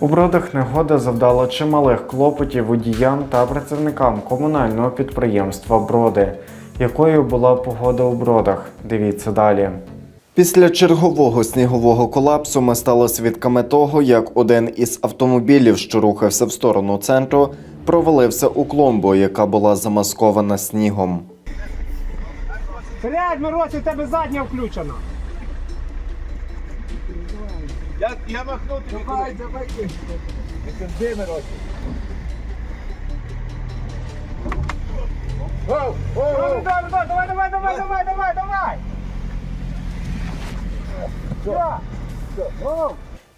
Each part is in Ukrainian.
У бродах негода завдала чималих клопотів водіям та працівникам комунального підприємства Броди. Якою була погода у бродах? Дивіться далі. Після чергового снігового колапсу ми стали свідками того, як один із автомобілів, що рухався в сторону центру, провалився у клумбу, яка була замаскована снігом. Блядь, Мороз, у тебе задня включена. Я, я махнути не буду. Давай, давай. Де Мирося? Давай, давай, давай, давай, давай, давай, давай, давай. Все.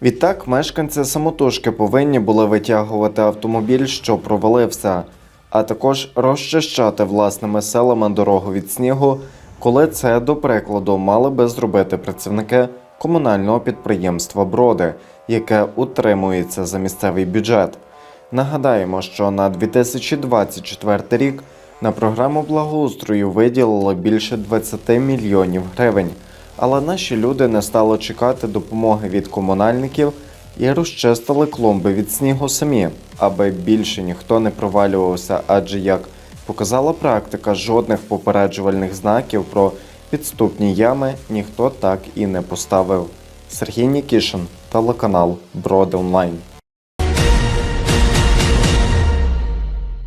Відтак, мешканці самотужки повинні були витягувати автомобіль, що провалився, а також розчищати власними силами дорогу від снігу, коли це, до прикладу, мали би зробити працівники комунального підприємства Броди, яке утримується за місцевий бюджет. Нагадаємо, що на 2024 рік на програму благоустрою виділили більше 20 мільйонів гривень. Але наші люди не стали чекати допомоги від комунальників і розчистили клумби від снігу самі, аби більше ніхто не провалювався, адже як показала практика, жодних попереджувальних знаків про підступні ями ніхто так і не поставив. Сергій Нікішин, телеканал Броди Онлайн.